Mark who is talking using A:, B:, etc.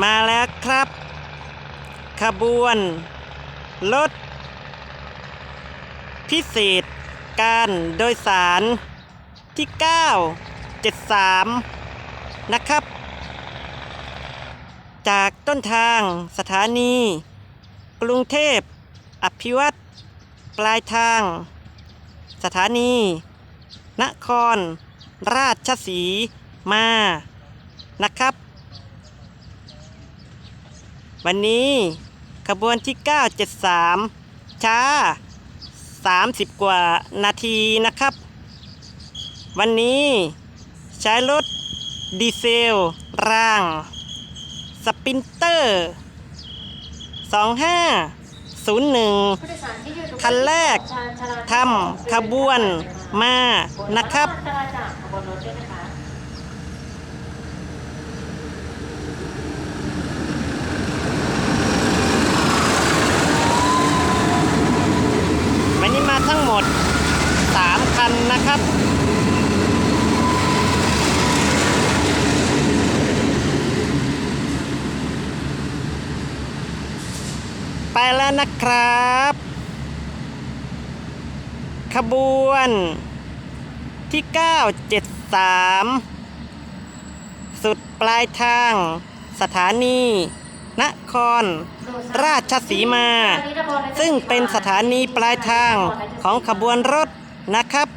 A: มาแล้วครับ ขบวน รถ พิเศษ การโดยสารที่ 973 นะครับ จากต้นทางสถานี กรุงเทพ อภิวัตรปลายทาง สถานี นคร ราชสีมานะครับ วันนี้ขบวนที่ 973 ช้า 30 กว่านาทีนะครับ วันนี้ใช้รถดีเซล ร่าง สปินเตอร์ 2501 คันแรกทำขบวนมานะครับ
B: จากขบวนรถด้วยนะคะ
A: วันนี้มา ทั้งหมด 3 คันนะครับ ไปแล้วนะครับ ขบวนที่ 973 สุดปลายทางสถานี นคร ราชสีมา ซึ่งเป็นสถานีปลายทางของขบวนรถนะครับ